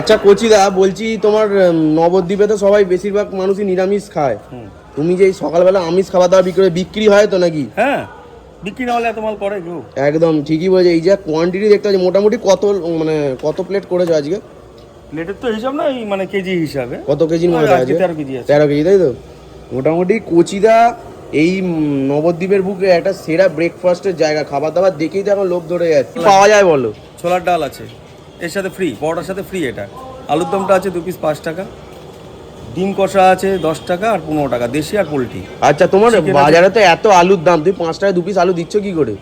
আচ্ছা কচিদা বলছি তোমার নবদ্বীপে তো সবাই বেশিরভাগ মানুষই নিরামিষ খায়। তুমি যে সকালবেলা আমিষ খাবার দাবার বিক্রি করে বিক্রি হয় তো নাকি? হ্যাঁ বিক্রি না হলে এত মাল করে কেউ একদম ঠিকই বলেছে। এই যে কোয়ান্টিটি দেখতে পাচ্ছি মোটামুটি কত মানে কত প্লেট করেছ আজকে? প্লেটের তো হিসাব না এই মানে কেজি হিসাবে। কত কেজির মতো আজকে তেরো কেজি আছে। তেরো কেজি তাই তো? মোটামুটি কচিদা এই নবদ্বীপের বুকে একটা সেরা ব্রেকফাস্টের জায়গা। খাবার দাবার দেখেই তো এখন লোভ ধরে যাচ্ছে। পাওয়া যায় বলো। ছোলার ডাল আছে। এর সাথে ফ্রি বড়ার সাথে ফ্রি এটা। আলুর দমটা আছে দু পিস পাঁচ টাকা। ডিম কষা আছে দশ টাকা আর পনেরো টাকা দেশি আর পোলট্রি। আচ্ছা তোমার বাজারে তো এত আলুর দাম তুমি পাঁচ টাকায় দু পিস আলু দিচ্ছ কি করে?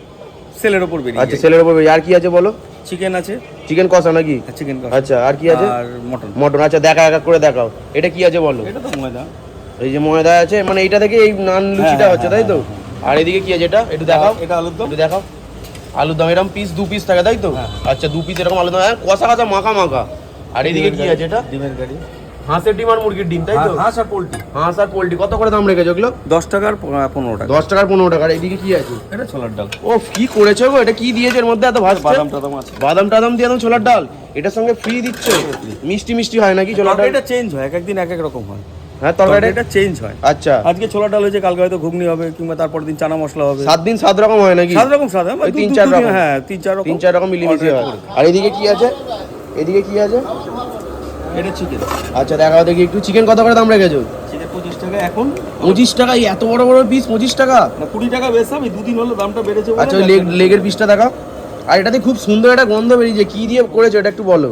সেলের ওপর বেরিয়ে আচ্ছা সেলের উপর আর কি আছে বলো? চিকেন আছে। চিকেন কষা নাকি? চিকেন কষা। আচ্ছা আর কি আছে? আর মটন মটন আচ্ছা দেখা এক করে দেখাও। এটা কি আছে বলো? এটা তো ময়দা। এই যে ময়দা আছে মানে এইটা থেকে এই নান লুচিটা হ্যাঁ, হচ্ছে তাই তো? আর এদিকে কি আছে এটা? একটু দেখাও। এটা আলুর দম? একটু দেখাও। আলুর দাম এরকম পিস দু পিস থাকে তাই তো? হ্যাঁ। আচ্ছা দু পিস এরকম আলুর দাম হ্যাঁ, কষা কষা মাখা মাখা। আর এদিকে কি আছে এটা? ডিমের গাড়ি। হাঁসের ডিম আর মুরগির ডিম তাই তো? হাঁস আর পোলট্রি। হাঁস আর পোল্ট্রি কত করে দাম রেখেছো ওগুলো? দশ টাকার পনেরো টাকা। দশ টাকার পনেরো টাকার এদিকে কি আছে? এটা ছোলার ডাল। ও কি করেছ গো? এটা কি দিয়েছে এর মধ্যে এত ভাজছে? বাদাম টাদাম আছে। বাদাম টাদাম দিয়ে একদম ছোলার ডাল? এটার সঙ্গে ফ্রি দিচ্ছ? মিষ্টি মিষ্টি হয় নাকি ছোলার ডাল? এটা চেঞ্জ হয় এক একদিন এক এক রকম হয়। হ্যাঁ তরকারি এটা চেঞ্জ হয়। আচ্ছা। আজকে ছোলার ডাল হয়েছে কালকে হয়তো ঘুগনি হবে কিংবা তারপর দিন চানা মশলা হবে। সাত দিন সাত রকম হয় নাকি? সাত রকম স্বাদ হয় তিন চার রকম। হ্যাঁ তিন চার রকম তিন চার রকম মিলিমিশি হয়। আর এদিকে কি আছে? এদিকে কি আছে? এটা চিকেন আচ্ছা দেখাও দেখি একটু চিকেন কত করে দাম রেখেছো? পঁচিশ টাকা এখন। পঁচিশ টাকা এত বড় বড় পিস পঁচিশ টাকা? না কুড়ি টাকা বেশ আমি দুদিন হলো দামটা বেড়েছে আচ্ছা লেগ লেগের পিসটা দেখাও। আর এটাতে খুব সুন্দর একটা গন্ধ বেরিয়েছে। কি দিয়ে করেছ? এটা একটু বলো।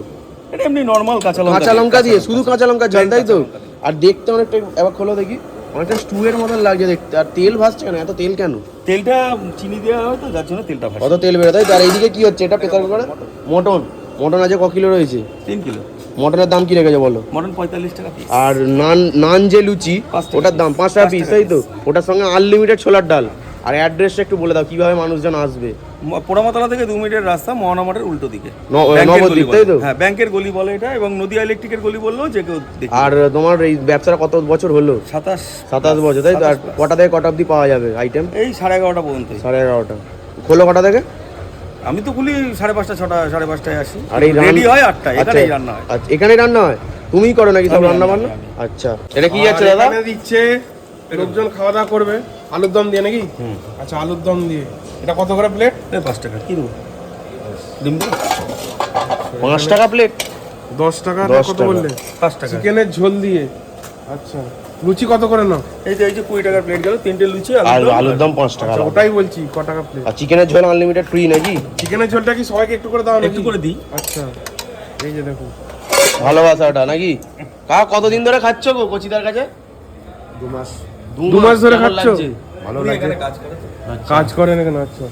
এটা এমনি নর্মাল কাঁচা লঙ্কা কাঁচা লঙ্কা দিয়ে শুধু কাঁচা লঙ্কা জল তাই তো? আর দেখতে অনেকটা এবার খোলো দেখি। অনেকটা স্টুয়ের মতন লাগছে দেখতে। আর তেল ভাসছে কেন? এত তেল কেন? তেলটা চিনি দেওয়া হয় তো যার জন্য তেলটা ভাসে কত তেল বেরোয়। তাই তো? আর এইদিকে কি হচ্ছে? এটা প্রেসার করে মটন। মটন আছে ক কিলো রয়েছে? তিন কিলো। মটনের দাম কি রেখেছো বলো? মটন পঁয়তাল্লিশ টাকা পিস আর নান নান যে লুচি ওটার দাম পাঁচ টাকা পিস তাই তো? ওটার সঙ্গে আনলিমিটেড ছোলার ডাল। আর অ্যাড্রেসটা একটু বলে দাও কীভাবে মানুষজন আসবে? পোড়ামাতলা থেকে দু মিনিটের রাস্তা মহানা মাঠের উল্টো দিকে। ব্যাংকের গলি বলে। হ্যাঁ ব্যাংকের গলি বলে এটা এবং নদিয়া ইলেকট্রিকের গলি বললেও যে কেউ আর তোমার এই ব্যবসাটা কত বছর হলো? সাতাশ সাতাশ বছর তাই তো? আর কটা থেকে কটা অবধি পাওয়া যাবে আইটেম এই সাড়ে এগারোটা পর্যন্ত। সাড়ে এগারোটা। খোলো কটা থেকে? আমি তো খুলি সাড়ে পাঁচটা ছটা সাড়ে পাঁচটায় আসি। আর এই রেডি হয় আটটা এখানেই রান্না হয়। আচ্ছা এখানেই রান্না হয়? তুমিই করো নাকি সব রান্না বান্না? আচ্ছা। এটা কি যাচ্ছে দাদা? এখানে দিচ্ছে লোকজন খাওয়া দাওয়া করবে। আলুর দম দিয়ে নাকি? আচ্ছা আলুর দম দিয়ে। এটা কত করে প্লেট পাঁচ টাকা কি পাঁচ টাকা প্লেট দশ টাকা কত বললে? পাঁচ টাকা। চিকেনের ঝোল দিয়ে। আচ্ছা। লুচি কত করে নাও? এই যে এই যে কুড়ি টাকার প্লেট গেল তিনটে লুচি আর আলুর দম, পাঁচ টাকা। আচ্ছা ওটাই বলছি ক টাকা প্লেট আর চিকেনের ঝোল আনলিমিটেড ফ্রি নাকি? চিকেনের ঝোলটা কি সবাইকে একটু করে দাও একটু করে দিই। আচ্ছা। এই যে দেখো। ভালোবাসাটা নাকি? কা কতদিন ধরে খাচ্ছ গো কচিদার কাছে? দু মাস। দু মাস ধরে খাচ্ছ? ভালো লাগে কাজ করে কাজ করেন এখানে আচ্ছা